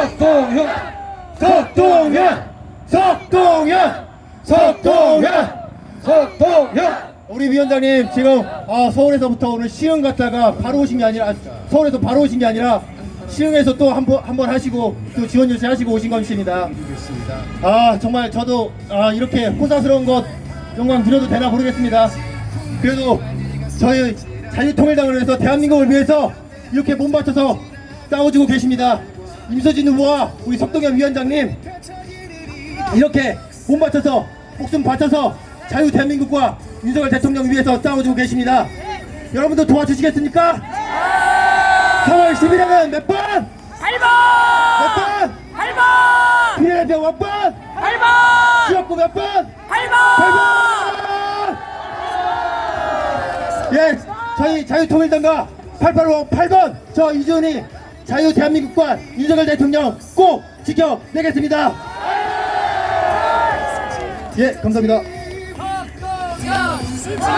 석동현 석동현 석동현 석동현 석동현 우리 위원장님 지금 아, 서울에서부터 오늘 시흥 갔다가 바로 오신 게 아니라 아, 서울에서 바로 오신 게 아니라 시흥에서 또 한 번 한 번 하시고 또 지원 요청하시고 오신 것입니다. 아 정말 저도 아, 이렇게 호사스러운 것 영광 드려도 되나 모르겠습니다. 그래도 저희 자유통일당을 위해서 대한민국을 위해서 이렇게 몸 바쳐서 싸워주고 계십니다. 임서진 후보와 우리 석동현 위원장님 이렇게 몸 바쳐서 목숨 바쳐서 자유 대한민국과 윤석열 대통령 위해서 싸워주고 계십니다. 여러분도 도와주시겠습니까? 3월 10일에는 몇 번? 8번! 몇 번? 8번! 비례대표 몇 번? 8번! 지역구 몇 번? 8번! 8번! 예, 저희 자유통일당과 885 8번 저 이준이 자유 대한민국과 윤석열 대통령 꼭 지켜내겠습니다. 예, 감사합니다. 수지!